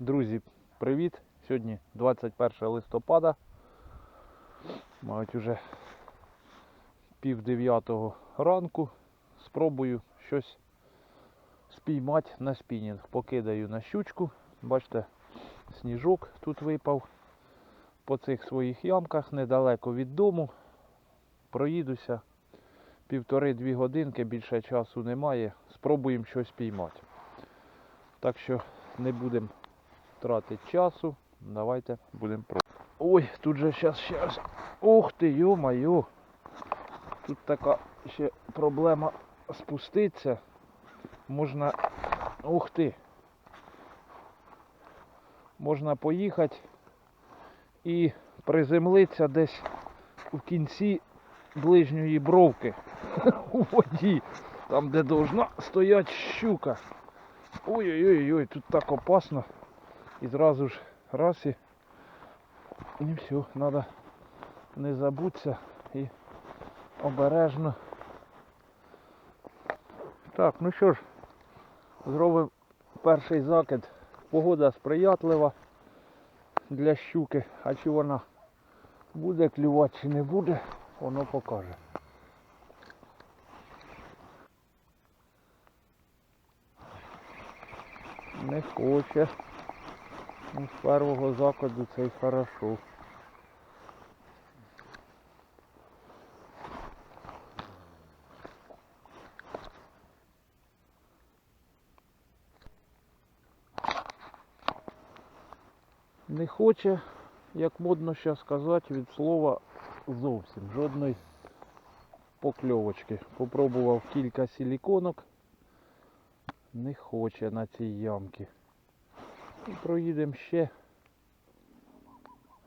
Друзі, привіт! Сьогодні 21 листопада. Мають уже пів дев'ятого ранку. Спробую щось спіймати на спінінг. Покидаю на щучку. Бачите, сніжок тут випав по цих своїх ямках недалеко від дому. Проїдуся півтори-дві годинки, більше часу немає. Спробуємо щось піймати. Так що не будемо тратити часу. Давайте будемо пробувати. Ой, тут же зараз щас. Ух ти, йо-моє. Тут така ще проблема спуститься. Можна. Ух ти. Можна поїхати і приземлитися десь у кінці ближньої бровки у воді. Там, де должна стоять щука. Ой-ой-ой, тут так опасно. І зразу ж раз і, і все, треба не забутися і обережно. Так, ну що ж, зробимо перший закид. Погода сприятлива для щуки, а чи вона буде клювати чи не буде, воно покаже. Не хоче. Ну, з першого закладу це й хорошо. Не хоче, як модно ще сказати, від слова зовсім. Жодної покльовочки. Попробував кілька силіконок. Не хоче на цій ямці. І проїдемо ще.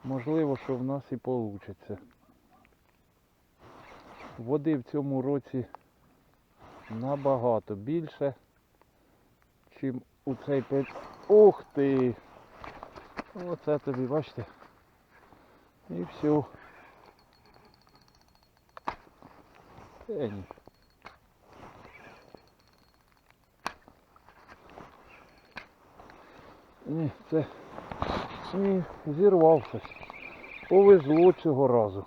Можливо, що в нас і вийде. Води в цьому році набагато більше, чим у цей пер... Ух ти! Оце тобі, бачите? І все. Е, ні. Ні, це ні, зірвався. Повезло цього разу.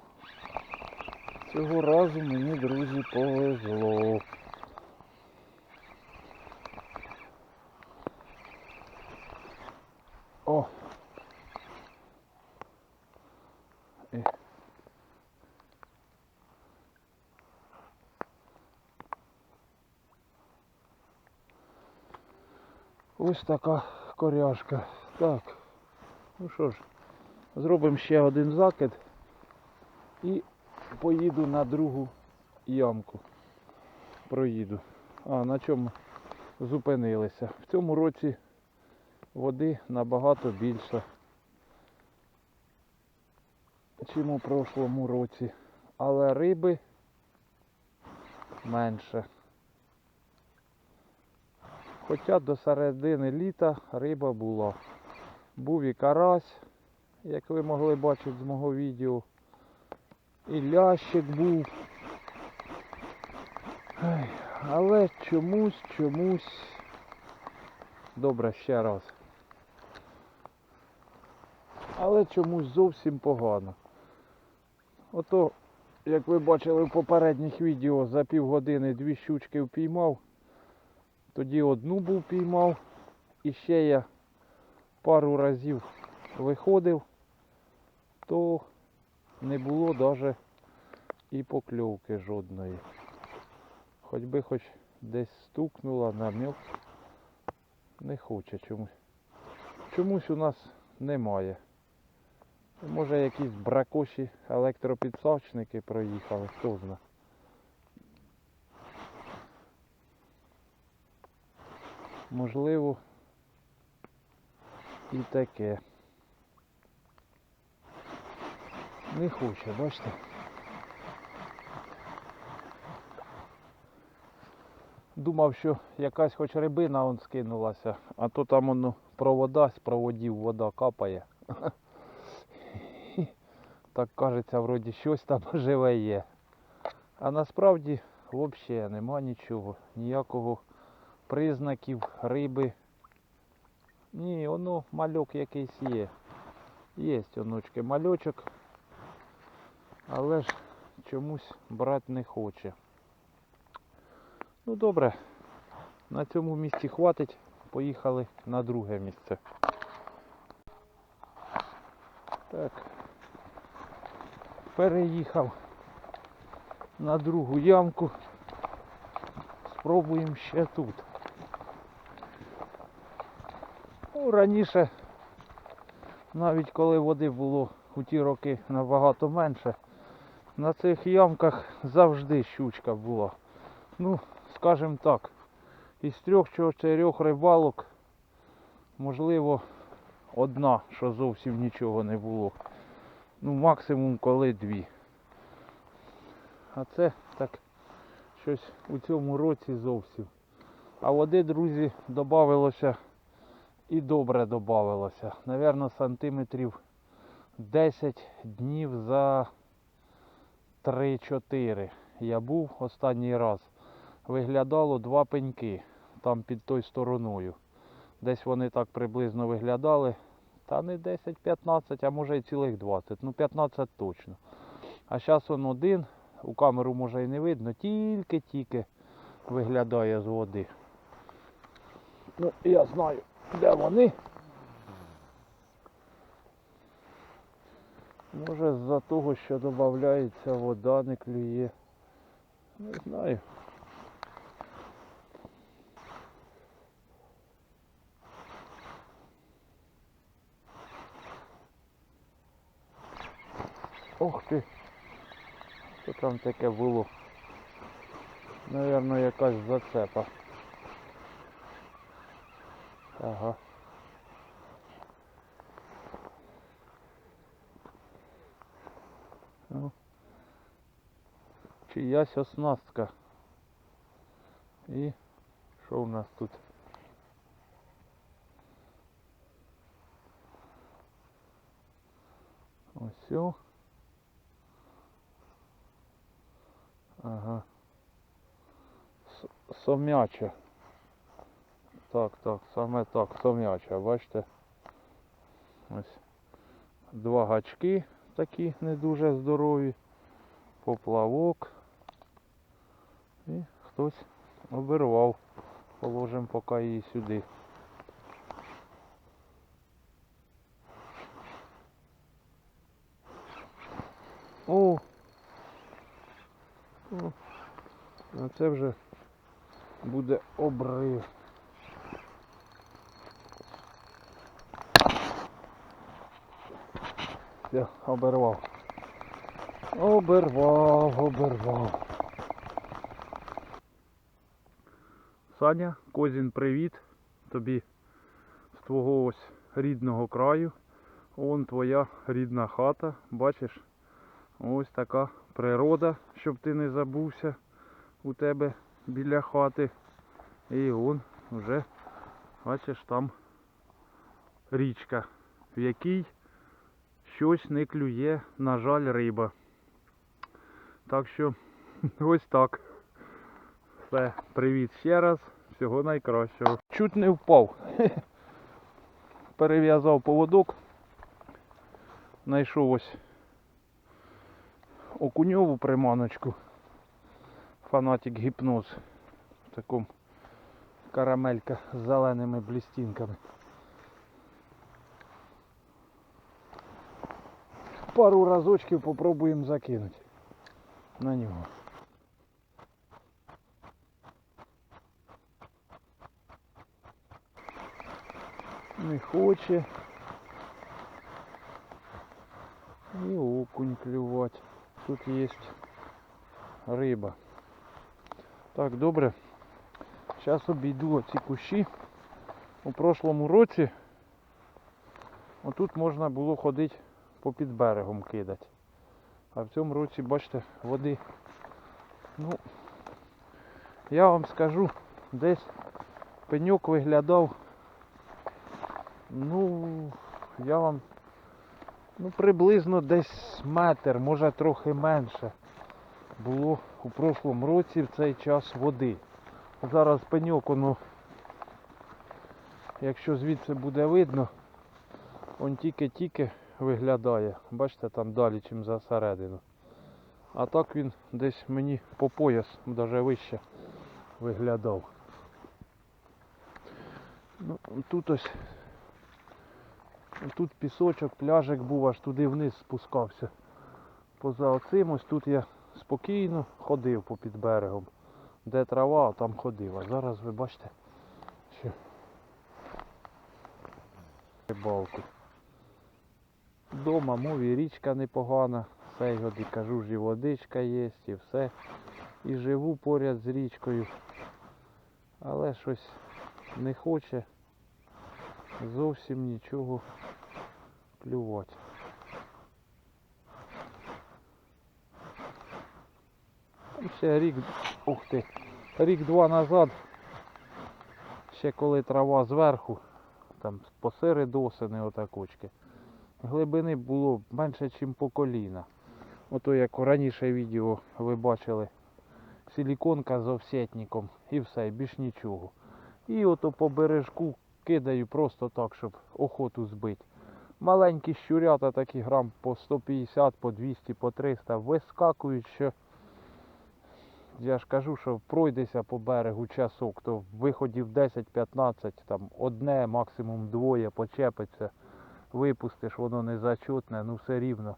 Цього разу мені, друзі, повезло. О! І. Ось така коряшка. Так. Ну що ж, зробимо ще один закид і поїду на другу ямку. Проїду. А, на чому зупинилися. В цьому році води набагато більше, чим у прошлому році. Але риби менше. Хоча до середини літа риба була. Був і карась, як ви могли бачити з мого відео. І лящик був. Але чомусь, чомусь. Добре, ще раз. Але чомусь зовсім погано. Ото, як ви бачили в попередніх відео, за півгодини дві щучки впіймав. Тоді одну був піймав. І ще я пару разів виходив, то не було навіть і покльовки жодної. Хоч би хоч десь стукнула, намек. Не хоче чомусь. Чомусь у нас немає. Може якісь бракоші електропідсачники проїхали, хто знає. Можливо, і таке. Не хоче, бачите? Думав, що якась хоч рибина он скинулася, а то там воно провода з проводів вода капає. Так кажеться, вроді щось там живе є. А насправді взагалі нема нічого, ніякого признаків риби Ні, воно мальок якийсь є. Є онучки мальочок. Але ж чомусь брати не хоче. Ну добре, на цьому місці хватить. Поїхали на друге місце. Так. Переїхав на другу ямку. Спробуємо ще тут. Ну, раніше, навіть коли води було у ті роки набагато менше, на цих ямках завжди щучка була. Ну, скажімо так, із трьох чи чотирьох рибалок, можливо, одна, що зовсім нічого не було. Ну, максимум коли дві. А це так щось у цьому році зовсім. А води, друзі, додавалося і добре додавалося. Навірно, сантиметрів 10 днів за 3-4. Я був останній раз. Виглядало два пеньки там під той стороною. Десь вони так приблизно виглядали. Та не 10-15, а може і цілих 20. Ну 15 точно. А зараз он один, у камеру може і не видно, тільки-тільки виглядає з води. Ну, я знаю, де вони. Може з-за того, що додається вода, не клює. Не знаю. Ох ти! Що там таке було? Навірно, якась зацепа. Ага. Ну, чиясь оснастка. І що у нас тут? Ось. Ага. Сом'яча. Так, так, саме так, сом'яча, бачите? Ось. Два гачки такі не дуже здорові. Поплавок. І хтось обірвав. Положимо поки її сюди. О! О! А це вже буде обрив. Все, обірвав. Обірвав, обірвав. Саня, Козін, привіт. Тобі з твого ось рідного краю. Вон твоя рідна хата. Бачиш? Ось така природа, щоб ти не забувся у тебе біля хати. І он вже, бачиш, там річка, в якій щось не клює, на жаль, риба. Так що ось так. Все, привіт ще раз. Всього найкращого. Чуть не впав. Перев'язав поводок. Знайшов ось окуньову приманочку. Фанатик гіпноз. В такому карамелька з зеленими блістінками. Пару разочків попробуємо закинути на нього. Не хоче. І окунь клювати. Тут є риба. Так, добре. Зараз обійду оці кущі. У прошлому році отут можна було ходити попід берегом кидати. А в цьому році, бачите, води. Ну, я вам скажу, десь пеньок виглядав. Ну, я вам ну, приблизно десь метр, може трохи менше. Було у прошлому році в цей час води. Зараз пеньок, воно, якщо звідси буде видно, он тільки-тільки виглядає. Бачите, там далі, чим за середину. А так він десь мені по пояс, навіть вище виглядав. Ну, тут ось тут пісочок, пляжик був, аж туди вниз спускався. Поза оцим ось тут я спокійно ходив попід берегом. Де трава, там ходив. А зараз ви бачите, що рибалку. Дома мові річка непогана, год і кажу ж і водичка є, і все. І живу поряд з річкою. Але щось не хоче зовсім нічого клювати. Ще рік, ух ти, рік-два назад, ще коли трава зверху, там посеред осени отакочки, глибини було менше, ніж по коліна. Ото як раніше відео ви бачили, силіконка з офсетником і все, більш нічого. І ото по бережку кидаю просто так, щоб охоту збити. Маленькі щурята такі грам по 150, по 200, по 300 вискакують, що я ж кажу, що пройдеся по берегу часок, то виходів 10-15, там одне, максимум двоє почепиться, випустиш, воно не зачутне, ну все рівно.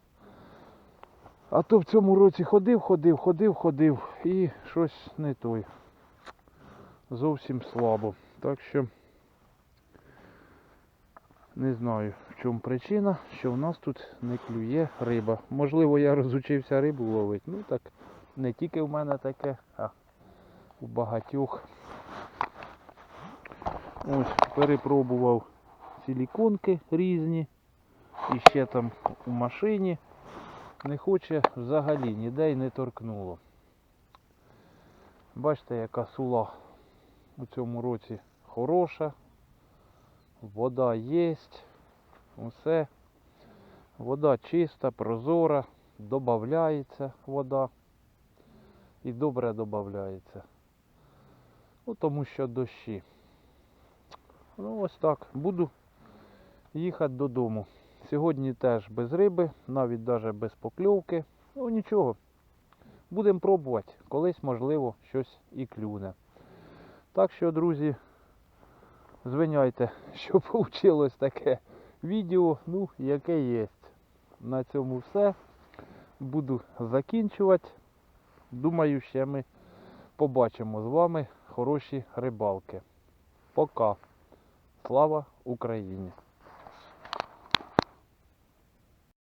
А то в цьому році ходив, ходив, ходив, ходив і щось не той. Зовсім слабо. Так що не знаю в чому причина, що в нас тут не клює риба. Можливо, я розучився рибу ловити. Ну так не тільки в мене таке, а у багатьох. Ось, перепробував силіконки різні. І ще там у машині. Не хоче взагалі ніде й не торкнуло. Бачите, яка сула у цьому році хороша. Вода є. Усе. Вода чиста, прозора, додається вода. І добре додається. Ну, тому що дощі. Ну ось так. Буду їхати додому. Сьогодні теж без риби, навіть навіть без покльовки. Ну нічого. Будемо пробувати. Колись, можливо, щось і клюне. Так що, друзі, звиняйте, що вийшло таке відео, ну, яке є. На цьому все. Буду закінчувати. Думаю, ще ми побачимо з вами хороші рибалки. Пока. Слава Україні!